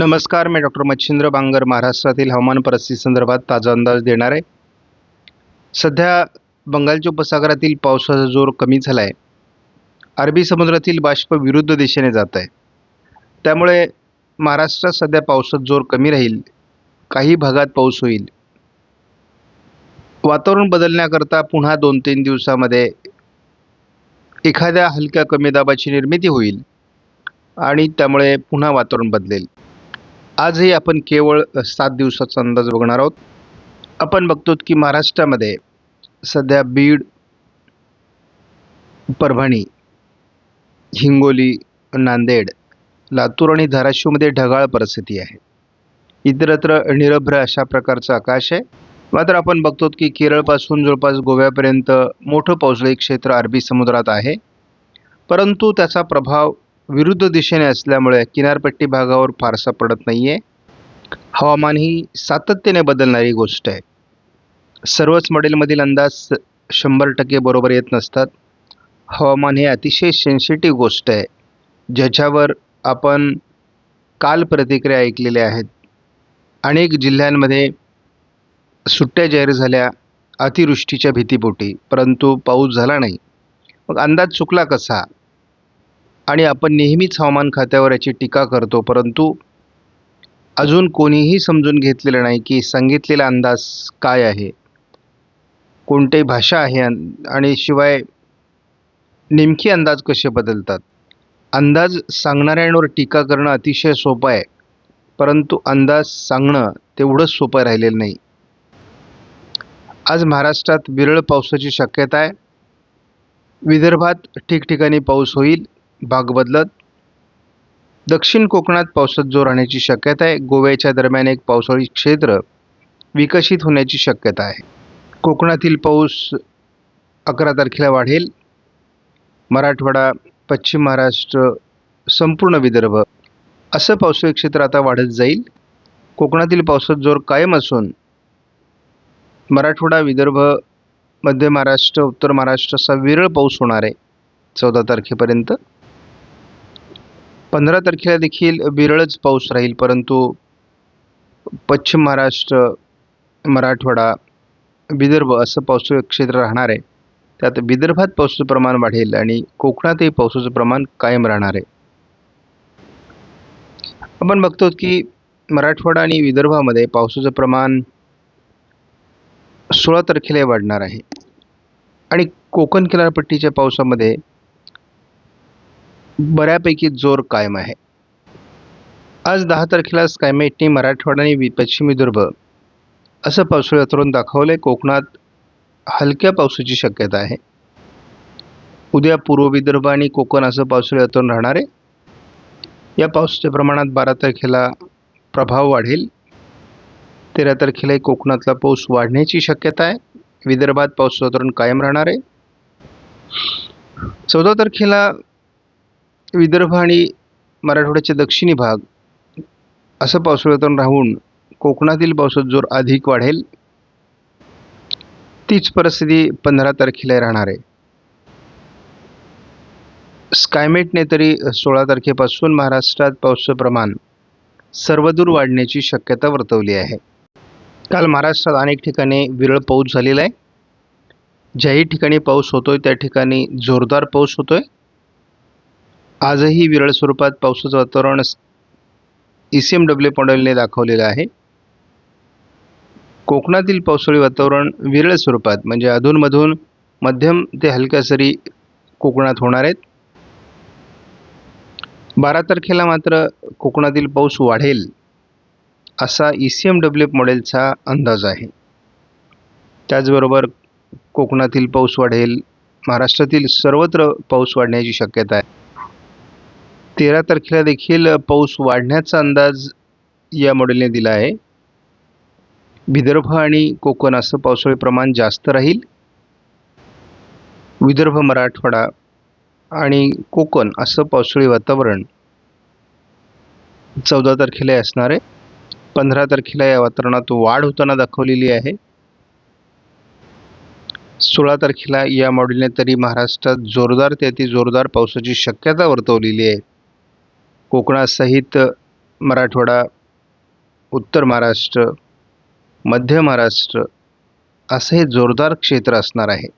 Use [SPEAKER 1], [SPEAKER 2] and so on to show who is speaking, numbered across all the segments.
[SPEAKER 1] नमस्कार मी डॉक्टर मच्छिंद्र बांगर महाराष्ट्रातील हवामान परिस्थिती संदर्भात ताजा अंदाज देणार आहे. सध्या बंगालच्या उपसागरातील पावसाचा जोर कमी झाला आहे अरबी समुद्रातील बाष्प विरुद्ध दिशेने जात आहे. त्यामुळे महाराष्ट्रात सध्या पावसाचा जोर कमी राहील. काही भागात पाऊस होईल. वातावरण बदलण्याकरता पुन्हा दोन तीन दिवसामध्ये एखाद्या हलक्या कमी दाबाची निर्मिती होईल आणि त्यामुळे पुन्हा वातावरण बदलेल. आजही आपण केवळ सात दिवसाचा अंदाज बघणार आहोत. आपण बघतो की महाराष्ट्रामध्ये सध्या बीड परभणी हिंगोली नांदेड लातूर आणि धाराशिवमध्ये ढगाळ परिस्थिती आहे. इतरत्र निरभ्र अशा प्रकारचं आकाश आहे. मात्र आपण बघतो की केरळपासून जवळपास गोव्यापर्यंत मोठं पावसाळी क्षेत्र अरबी समुद्रात आहे. परंतु त्याचा प्रभाव विरुद्ध दिशेने असल्यामुळे किनारपट्टी भागावर फारसा पडत नाही आहे हवामान ही सातत्याने बदलणारी गोष्ट आहे. सर्वच मॉडेलमधील अंदाज शंभर टक्के बरोबर येत नसतात. हवामान हे अतिशय सेन्सिटिव्ह गोष्ट आहे ज्याच्यावर आपण काल प्रतिक्रिया ऐकलेल्या आहेत. अनेक जिल्ह्यांमध्ये सुट्ट्या जाहीर झाल्या अतिवृष्टीच्या भीतीपोटी परंतु पाऊस झाला नाही. मग अंदाज चुकला कसा? आणि आपण नेहमीच हवामान खात्यावर याची टीका करतो परंतु अजून कोणीही समजून घेतलेलं नाही की सांगितलेला अंदाज काय आहे. कोणती भाषा आहे आणि शिवाय नेमकी अंदाज कसे बदलतात? अंदाज सांगणाऱ्यांवर टीका करणं अतिशय सोपं आहे परंतु अंदाज सांगणं तेवढंच सोपं राहिलेलं नाही. आज महाराष्ट्रात विरळ पावसाची शक्यता आहे. विदर्भात ठिकठिकाणी पाऊस होईल. भाग बदलत. दक्षिण कोकणात पावसात जोर राहण्याची शक्यता आहे. गोव्याच्या दरम्यान एक पावसाळी क्षेत्र विकसित होण्याची शक्यता आहे. कोकणातील पाऊस अकरा तारखेला वाढेल. मराठवाडा पश्चिम महाराष्ट्र संपूर्ण विदर्भ. असं पावसाळी क्षेत्र आता वाढत जाईल. कोकणातील पावसात जोर कायम असून मराठवाडा विदर्भ मध्य महाराष्ट्र उत्तर महाराष्ट्र असा विरळ पाऊस होणार आहे. चौदा तारखेपर्यंत. पंधरा तारखेला देखील विरळच पाऊस राहील परंतु पश्चिम महाराष्ट्र मराठवाडा विदर्भ असं पावसाळी क्षेत्र राहणार आहे. त्यात विदर्भात पावसाचं प्रमाण वाढेल आणि कोकणातही पावसाचं प्रमाण कायम राहणार आहे. आपण बघतो की मराठवाडा आणि विदर्भामध्ये पावसाचं प्रमाण सोळा तारखेला वाढणार आहे. आणि कोकण किनारपट्टीच्या पावसामध्ये बऱ्यापैकी जोर कायम आहे. आज दहा तारखेला स्कायमेटने मराठवाडा आणि वि- पश्चिम विदर्भ असं पावसाळी वातावरण दाखवलं आहे कोकणात हलक्या पावसाची शक्यता आहे. उद्या पूर्व विदर्भ आणि कोकण असं पावसाळी वातावरण राहणार आहे. या पावसाच्या प्रमाणात बारा तारखेला प्रभाव वाढेल. तेरा तारखेला कोकणातला पाऊस वाढण्याची शक्यता आहे. विदर्भात पाऊस वातावरण कायम राहणार आहे. चौदा तारखेला विदर्भ आणि मराठवाड्याचे दक्षिणी भाग असं पावसाळ्यातून राहून कोकणातील पावसाचा जोर अधिक वाढेल. तीच परिस्थिती पंधरा तारखेला राहणार आहे. स्कायमेटने तरी सोळा तारखेपासून महाराष्ट्रात पावसाचं प्रमाण सर्वदूर वाढण्याची शक्यता वर्तवली आहे. काल महाराष्ट्रात अनेक ठिकाणी विरळ पाऊस झालेला आहे. ज्याही ठिकाणी पाऊस होतोय त्या ठिकाणी जोरदार पाऊस होतोय. आजही विरळ स्वरूपात पावसाचं वातावरण ई सी एम डब्ल्यू मॉडेलने दाखवलेलं आहे. कोकणातील पावसाळी वातावरण विरळ स्वरूपात म्हणजे अधूनमधून मध्यम ते हलक्या सरी कोकणात होणार आहेत. बारा तारखेला मात्र कोकणातील पाऊस वाढेल असा ई सी एम डब्ल्यू मॉडेलचा अंदाज आहे. त्याचबरोबर कोकणातील पाऊस वाढेल महाराष्ट्रातील सर्वत्र पाऊस वाढण्याची शक्यता आहे. तेरा तारखेला देखील पाऊस वाढण्याचा अंदाज या मॉडेलने दिला आहे. विदर्भ आणि कोकण असं पावसाळी प्रमाण जास्त राहील. विदर्भ मराठवाडा आणि कोकण असं पावसाळी वातावरण चौदा तारखेला असणार आहे. पंधरा तारखेला या वातावरणात वाढ होताना दाखवलेली आहे. सोळा तारखेला या मॉडेलने तरी महाराष्ट्रात जोरदार ते अति जोरदार पावसाची शक्यता वर्तवलेली आहे. कोकणासहित मराठवाडा उत्तर महाराष्ट्र मध्य महाराष्ट्र असं हे जोरदार क्षेत्र असणार आहे.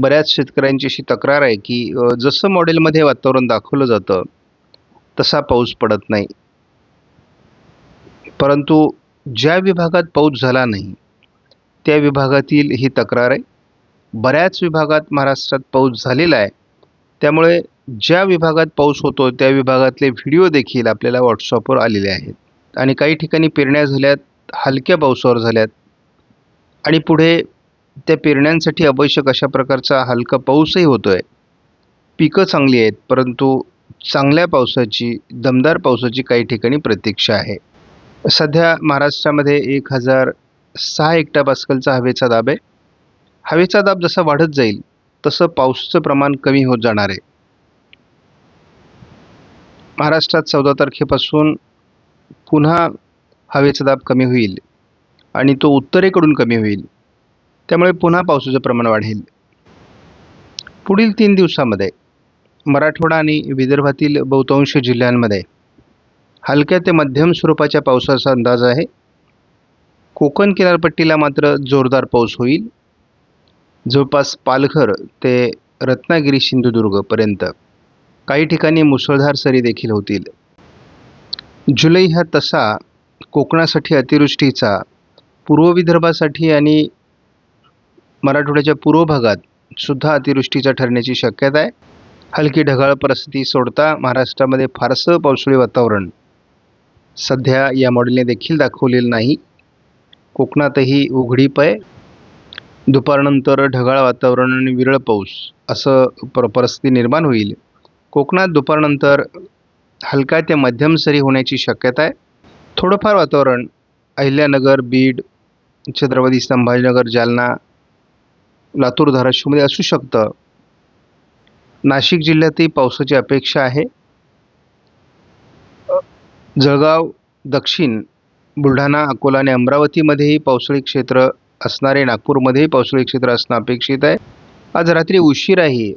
[SPEAKER 1] बऱ्याच शेतकऱ्यांची अशी तक्रार आहे की जसं मॉडेलमध्ये वातावरण दाखवलं जातं तसा पाऊस पडत नाही. परंतु ज्या विभागात पाऊस झाला नाही त्या विभागातील ही तक्रार आहे. बऱ्याच विभागात महाराष्ट्रात पाऊस झालेला आहे. त्यामुळे ज्या विभागात पाऊस होतो त्या विभागातले व्हिडिओ देखील आपल्याला व्हॉट्सअपवर आलेले आहेत. आणि काही ठिकाणी पेरण्या झाल्यात हलक्या पावसावर झाल्यात. आणि पुढे त्या पेरण्यांसाठी आवश्यक अशा प्रकारचा हलका पाऊसही होतो आहे पिकं चांगली आहेत परंतु चांगल्या पावसाची दमदार पावसाची काही ठिकाणी प्रतीक्षा आहे. सध्या महाराष्ट्रामध्ये एक हजार सहा एकटा पास्कलचा हवेचा दाब आहे. हवेचा दाब जसा वाढत जाईल तसं पाऊसचं प्रमाण कमी होत जाणार आहे. महाराष्ट्रात चौदा तारखेपासून पुन्हा हवेचा दाब कमी होईल आणि तो उत्तरेकडून कमी होईल. त्यामुळे पुन्हा पावसाचं प्रमाण वाढेल. पुढील तीन दिवसामध्ये मराठवाडा आणि विदर्भातील बहुतांश जिल्ह्यांमध्ये हलक्या ते मध्यम स्वरूपाच्या पावसाचा अंदाज आहे. कोकण किनारपट्टीला मात्र जोरदार पाऊस होईल. जवळपास पालघर ते रत्नागिरी सिंधुदुर्गपर्यंत. काही ठिकाणी मुसळधार सरी देखील होतील. जुलै हा तसा कोकणासाठी अतिवृष्टीचा पूर्व विदर्भासाठी आणि मराठवाड्याच्या पूर्व भागात सुद्धा अतिवृष्टीचा ठरण्याची शक्यता आहे. हलकी ढगाळ परिस्थिती सोडता महाराष्ट्रामध्ये फारसं पावसाळी वातावरण सध्या या मॉडेलने देखील दाखवलेलं नाही. कोकणातही उघडीप आहे. दुपारनंतर ढगाळ वातावरण आणि विरळ पाऊस असं पर परिस्थिती निर्माण होईल. कोकणात दुपारनंतर हलका ते मध्यम सरी होण्याची शक्यता आहे. थोडंफार वातावरण अहिल्यानगर बीड छत्रपती संभाजीनगर जालना लातूर धाराशिवमध्ये असू शकतं. नाशिक जिल्ह्यातही पावसाची अपेक्षा आहे. जळगाव दक्षिण बुलढाणा अकोला आणि अमरावतीमध्येही पावसाळी क्षेत्र असणारे नागपूरमध्येही पावसाळी क्षेत्र असणं अपेक्षित आहे. आज रात्री उशिराही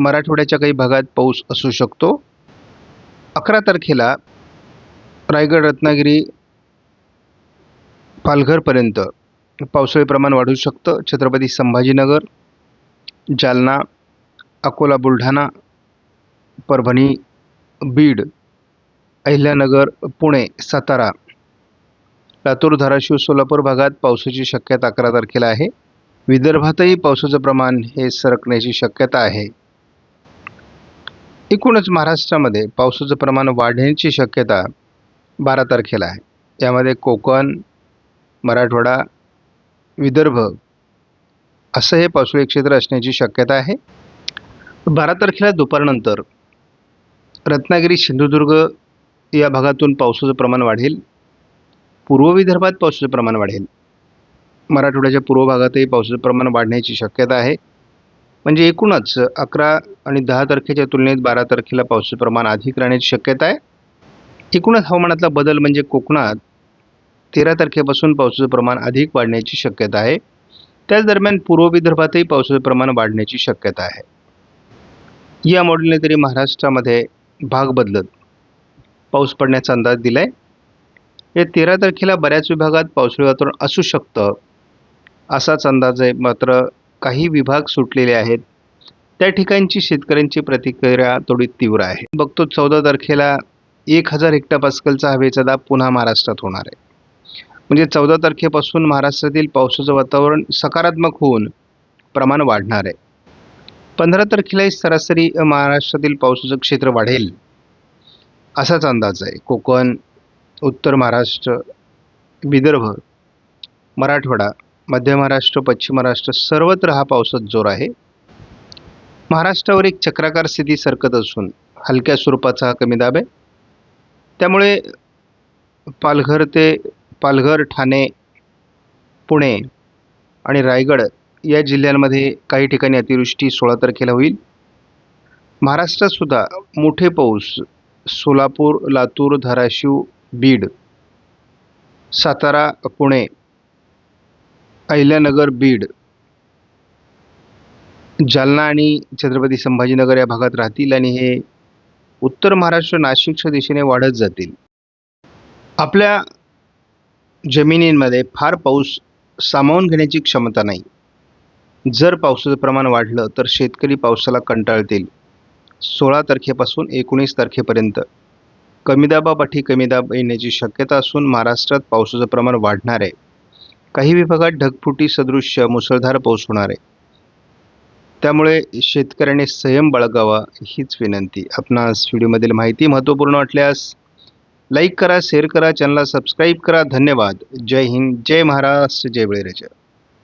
[SPEAKER 1] मराठवाड्याच्या काही भागात पाऊस असू शकतो. अकरा तारखेला रायगड रत्नागिरी पालघरपर्यंत पावसाळी प्रमाण वाढू शकतं. छत्रपती संभाजीनगर जालना अकोला बुलढाणा परभणी बीड अहिल्यानगर पुणे सातारा लातूर धाराशिव सोलापूर भागात पावसाची शक्यता अकरा तारखेला आहे. विदर्भातही पावसाचं प्रमाण हे सरकण्याची शक्यता आहे. एकूणच महाराष्ट्रामध्ये पावसाचं प्रमाण वाढण्याची शक्यता बारा तारखेला आहे. त्यामध्ये कोकण मराठवाडा विदर्भ असं हे पावसाळी क्षेत्र असण्याची शक्यता आहे. बारा तारखेला दुपारनंतर रत्नागिरी सिंधुदुर्ग या भागातून पावसाचं प्रमाण वाढेल. पूर्व विदर्भात पावसाचं प्रमाण वाढेल. मराठवाड्याच्या पूर्व भागातही पावसाचं प्रमाण वाढण्याची शक्यता आहे. म्हणजे एकूणच अकरा आणि दहा तारखेच्या तुलनेत बारा तारखेला पावसाचं प्रमाण अधिक राहण्याची शक्यता आहे. एकूणच हवामानातला बदल म्हणजे कोकणात तेरा तारखेपासून पावसाचं प्रमाण अधिक वाढण्याची शक्यता आहे. त्याच दरम्यान पूर्व विदर्भातही पावसाचं प्रमाण वाढण्याची शक्यता आहे. या मॉडेलने तरी महाराष्ट्रामध्ये भाग बदलत पाऊस पडण्याचा अंदाज दिला आहे या तेरा तारखेला बऱ्याच विभागात पावसाळी वातावरण असू शकतं असाच अंदाज आहे मात्र काही विभाग सुटलेले आहेत. त्या ठिकाणची शेतकऱ्यांची प्रतिक्रिया थोडी तीव्र आहे. बघतो चौदा तारखेला एक हजार हेक्टर पास्कलचा हवेचा दाब पुन्हा महाराष्ट्रात होणार आहे. म्हणजे चौदा तारखेपासून महाराष्ट्रातील पावसाचं वातावरण सकारात्मक होऊन प्रमाण वाढणार आहे. पंधरा तारखेलाही सरासरी महाराष्ट्रातील पावसाचं क्षेत्र वाढेल असाच अंदाज आहे. कोकण उत्तर महाराष्ट्र विदर्भ मराठवाडा मध्य महाराष्ट्र पश्चिम महाराष्ट्र सर्वत्र हा पावसाचा जोर आहे. महाराष्ट्रावर एक चक्राकार स्थिती सरकत असून हलक्या स्वरूपाचा हा कमी दाब आहे. त्यामुळे पालघर ते पालघर ठाणे पुणे आणि रायगड या जिल्ह्यांमध्ये काही ठिकाणी अतिवृष्टी सोळा तारखेला होईल. महाराष्ट्रातसुद्धा मोठे पाऊस सोलापूर लातूर धाराशिव बीड सातारा पुणे अहिल्यानगर बीड. जालना आणि छत्रपती संभाजीनगर या भागात राहतील आणि हे उत्तर महाराष्ट्र नाशिकच्या दिशेने वाढत जातील. आपल्या जमिनींमध्ये फार पाऊस सामावून घेण्याची क्षमता नाही. जर पावसाचं प्रमाण वाढलं तर शेतकरी पावसाला कंटाळतील. सोळा तारखेपासून एकोणीस तारखेपर्यंत. कमी दाबापाठी कमी दाब येण्याची शक्यता असून महाराष्ट्रात पावसाचं प्रमाण वाढणार आहे. काही विभागात ढगफुटी सदृश्य मुसळधार पाऊस होणार आहे. त्यामुळे शेतकऱ्यांनी संयम बाळगावा हीच विनंती. आपणास व्हिडिओमधील माहिती महत्त्वपूर्ण वाटल्यास लाईक करा शेअर करा चॅनलला सबस्क्राईब करा. धन्यवाद. जय हिंद जय महाराष्ट्र जय बळीराजा